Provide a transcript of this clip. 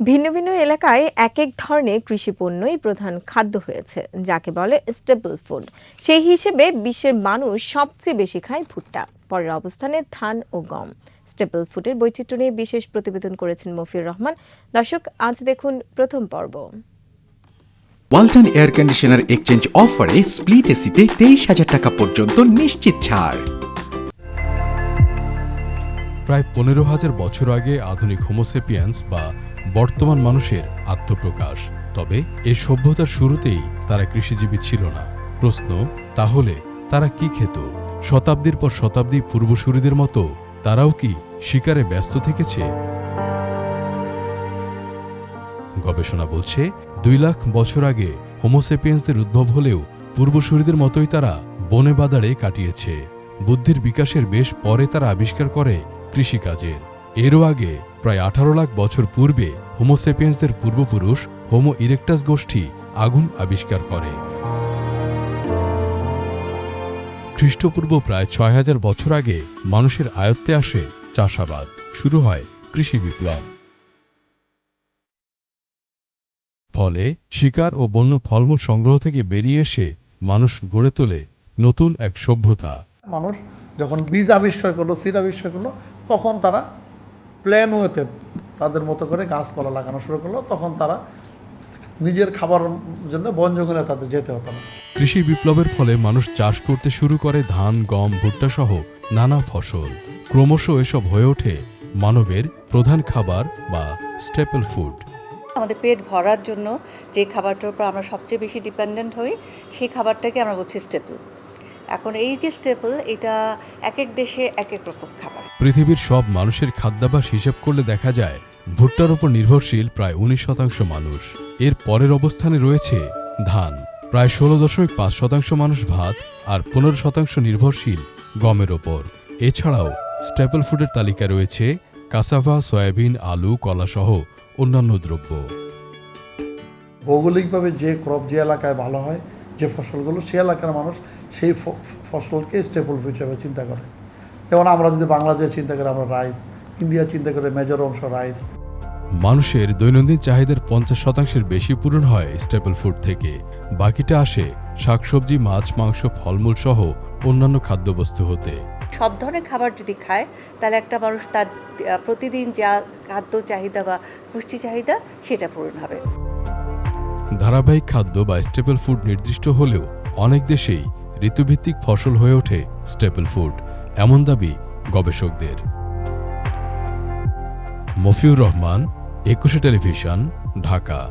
ভিন্ন ভিন্ন এলাকায় এক এক ধরনের কৃষি পণ্যই প্রধান খাদ্য হয়েছে যাকে বলে স্টেপল ফুড সেই হিসেবে বিশ্বের মানুষ সবচেয়ে বেশি খায় ভুট্টা। পরের অবস্থানে ধান ও গম। স্টেপল ফুডের বৈচিত্র্য নিয়ে বিশেষ প্রতিবেদন করেছেন মফিউর রহমান। দর্শক আজ দেখুন প্রথম পর্ব। ওয়ালটন এয়ার কন্ডিশনার এক্সচেঞ্জ অফারে স্প্লিট এসিতে তেইশ হাজার টাকা পর্যন্ত নিশ্চিত ছাড়। প্রায় পনেরো হাজার বছর আগে আধুনিক হোমোসেপিয়ান্স বা বর্তমান মানুষের আত্মপ্রকাশ। তবে এ সভ্যতার শুরুতেই তারা কৃষিজীবী ছিল না। প্রশ্ন, তাহলে তারা কি খেত? শতাব্দীর পর শতাব্দী পূর্বসূরিদের মতো তারাও কি শিকারে ব্যস্ত থেকেছে? গবেষণা বলছে, দুই লাখ বছর আগে হোমোসেপিয়েন্সদের উদ্ভব হলেও পূর্বসূরিদের মতোই তারা বনে বাদারে কাটিয়েছে। বুদ্ধির বিকাশের বেশ পরে তারা আবিষ্কার করে কৃষিকাজের। এরও আগে প্রায় আঠারো লাখ বছর পূর্বে হোমোসেপিয়েন্সদের পূর্বপুরুষ হোমো ইরেকটাস গোষ্ঠী আগুন আবিষ্কার করে। খ্রিস্টপূর্ব প্রায় ছয় হাজার বছর আগে মানুষের আয়ত্তে আসে চাষাবাদ, শুরু হয় কৃষি বিপ্লব। ফলে শিকার ও বন্য ফলমূল সংগ্রহ থেকে বেরিয়ে এসে মানুষ গড়ে তোলে নতুন এক সভ্যতা। মানুষ যখন বীজ আবিষ্কার করল, সিড আবিষ্কার করল, তখন তারা প্ল্যান ওয়েতে তাদের মতো করে গাছপালা লাগানো শুরু করল তখন তারা নিজের খাবার জন্য বন জঙ্গলে তাদের যেতে হতো না। কৃষি বিপ্লবের ফলে মানুষ চাষ করতে শুরু করে ধান গম ভুট্টা সহ নানা ফসল। ক্রমশ এসব হয়ে ওঠে মানবের প্রধান খাবার বা স্টেপল ফুড আমাদের পেট ভরার জন্য যে খাবারটার উপর আমরা সবচেয়ে বেশি ডিপেন্ডেন্ট হই সেই খাবারটাকে আমরা বলছি স্টেপল এখন এই যে স্টেপল এটা এক এক দেশে এক এক রকম খাবার। পৃথিবীর সব মানুষের খাদ্যাভ্যাস হিসেব করলে দেখা যায় ভুট্টার উপর নির্ভরশীল প্রায় উনিশ শতাংশ মানুষ। এর পরের অবস্থানে রয়েছে ধান। প্রায় ষোলো দশমিক পাঁচ শতাংশ মানুষ ভাত আর পনেরো শতাংশ নির্ভরশীল গমের ওপর। এছাড়াও স্টেপল ফুডের তালিকায় রয়েছে কাসাভা সয়াবিন আলু কলাসহ অন্যান্য দ্রব্য। ভৌগোলিকভাবে যে ক্রপ যে এলাকায় ভালো হয় যে ফসলগুলো সে এলাকার মানুষ সেই ফসলকে স্টেপল ফুড হিসাবে চিন্তা করে। যেমন আমরা যদি বাংলাদেশ চিন্তা করি আমরা রাইস ইন্ডিয়া চিন্তা করে মেজর অংশ রাইস মানুষের দৈনন্দিন চাহিদার পঞ্চাশ শতাংশের বেশি পূরণ হয় স্টেপল ফুড থেকে। বাকিটা আসে শাকসবজি মাছ মাংস ফলমূল সহ অন্যান্য খাদ্যবস্তু হতে। সব ধরনের খাবার যদি খায় তাহলে একটা মানুষ তার প্রতিদিন যা খাদ্য চাহিদা বা পুষ্টি চাহিদা সেটা পূরণ হবে। ধারাবাহিক খাদ্য বা স্টেপল ফুড নির্দিষ্ট হলেও অনেক দেশেই ঋতুভিত্তিক ফসল হয়ে ওঠে স্টেপল ফুড এমন দাবি গবেষকদের। মফিউর রহমান, একুশে টেলিভিশন, ঢাকা।